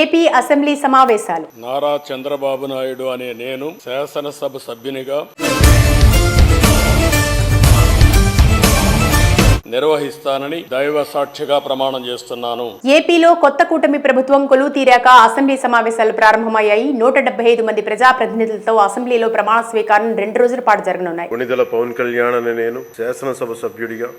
AP assembly సమావేశాలు. నారా చంద్రబాబు నాయుడు అనే నేను శాసనసభ సభ్యునిగా నిర్వహిస్తానని దైవ సాక్షిగా ప్రమాణం చేస్తున్నాను. ఏపీలో కొత్త కూటమి ప్రభుత్వం కొలువు తీరాక అసెంబ్లీ సమావేశాలు ప్రారంభమయ్యాయి. నూట డెబ్బై ఐదు మంది ప్రజాప్రతినిధులతో అసెంబ్లీలో ప్రమాణ స్వీకారం రెండు రోజుల పాటు జరగనున్నాయి. కొణిదెల పవన్ కళ్యాణ్ అనే నేను శాసనసభ సభ్యుడిగా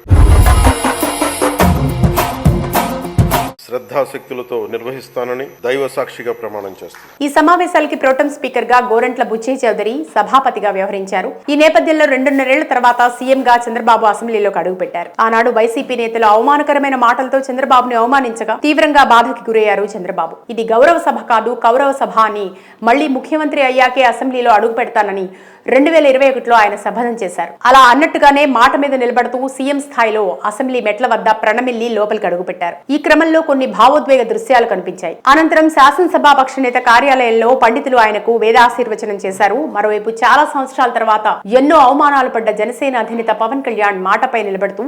శ్రద్ధాశక్తులతో నిర్వహిస్తానని దైవ సాక్షిగా ప్రమాణం చేస్తాను ఈ సమావేశాలకి ప్రోటం స్పీకర్గా గోరంట్ల బుచ్చయ్య చౌదరి సభాపతిగా వ్యవహరించారు. ఈ నేపథ్యంలో రెండున్నరేళ్ళ తర్వాత సీఎం గా చంద్రబాబు అసెంబ్లీలోకి అడుగుపెట్టారు ఆనాడు వైసీపీ నేతలు అవమానకరమైన మాటలతో చంద్రబాబుని అవమానించగా తీవ్రంగా బాధకి గురయ్యారు చంద్రబాబు. ఇది గౌరవ సభ కాదు కౌరవ సభ అని మళ్ళీ ముఖ్యమంత్రి అయ్యాకే అసెంబ్లీలో అడుగు పెడతానని రెండు వేల ఇరవై ఒకటిలో ఆయన సభనం చేశారు. అలా అన్నట్టుగానే మాట మీద నిలబడుతూ సీఎం స్థాయిలో అసెంబ్లీ మెట్ల వద్ద ప్రణమిల్లి లోపలికి అడుగుపెట్టారు ఈ క్రమంలో కొన్ని భావోద్వేగ దృశ్యాలు కనిపించాయి. అనంతరం శాసనసభాపక్ష నేత కార్యాలయంలో పండితులు ఆయనకు వేదాశీర్వచనం చేశారు. మరోవైపు చాలా సంవత్సరాల తర్వాత ఎన్నో అవమానాలు పడ్డ జనసేన అధినేత పవన్ కళ్యాణ్ మాటపై నిలబడుతూ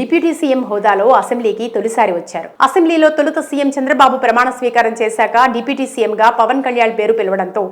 డిప్యూటీ సీఎం హోదాలో అసెంబ్లీకి తొలిసారి వచ్చారు. అసెంబ్లీలో తొలుత సీఎం చంద్రబాబు ప్రమాణ స్వీకారం చేశాక డిప్యూటీ సీఎంగా పవన్ కళ్యాణ్ పేరు పిలవడంతో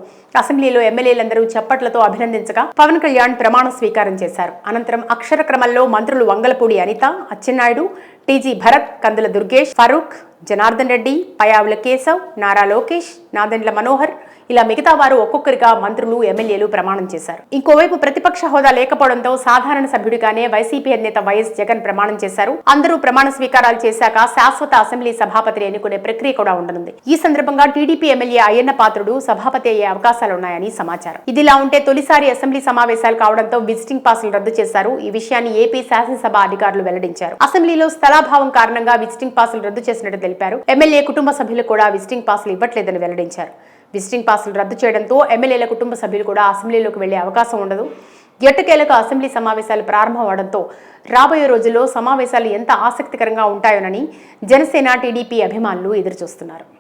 అసెంబ్లీలో ఎమ్మెల్యేలందరూ చప్పట్లతో అభినందించగా పవన్ కళ్యాణ్ ప్రమాణ స్వీకారం చేశారు. అనంతరం అక్షర క్రమంలో మంత్రులు వంగలపూడి అనిత అచ్చెన్నాయుడు టీజీ భరత్ కందుల దుర్గేష్ ఫరూక్ జనార్దన్ రెడ్డి పయావుల కేశవ్ నారా లోకేష్ నాదెండ్ల మనోహర్ ఇలా మిగతా వారు ఒక్కొక్కరిగా మంత్రులు ఎమ్మెల్యేలు ప్రమాణం చేశారు. ఇంకోవైపు ప్రతిపక్ష హోదా లేకపోవడంతో సాధారణ సభ్యుడిగానే వైసీపీ అధినేత వైఎస్ జగన్ ప్రమాణం చేశారు. అందరూ ప్రమాణ స్వీకారాలు చేశాక శాశ్వత అసెంబ్లీ సభాపతిని ఎన్నుకునే ప్రక్రియ కూడా ఉండనుంది. ఈ సందర్భంగా టీడీపీ ఎమ్మెల్యే అయ్యన్న పాత్రుడు సభాపతి అయ్యే అవకాశాలున్నాయని సమాచారం. ఇదిలా ఉంటే తొలిసారి అసెంబ్లీ సమావేశాలు కావడంతో విజిటింగ్ పాసులు రద్దు చేశారు. ఈ విషయాన్ని ఏపీ శాసనసభ అధికారులు వెల్లడించారు. అసెంబ్లీలో స్థలాభావం కారణంగా విజిటింగ్ పాసులు రద్దు చేసినట్టు తెలిపారు. ఎమ్మెల్యే కుటుంబ సభ్యులు కూడా విజిటింగ్ పాసులు ఇవ్వట్లేదని వెల్లడించారు. విజిటింగ్ పాసులు రద్దు చేయడంతో ఎమ్మెల్యేల కుటుంబ సభ్యులు కూడా అసెంబ్లీలోకి వెళ్ళే అవకాశం ఉండదు. ఎట్టకేలకు అసెంబ్లీ సమావేశాలు ప్రారంభమవడంతో రాబోయే రోజుల్లో సమావేశాలు ఎంత ఆసక్తికరంగా ఉంటాయోనని జనసేన టీడీపీ అభిమానులు ఎదురుచూస్తున్నారు.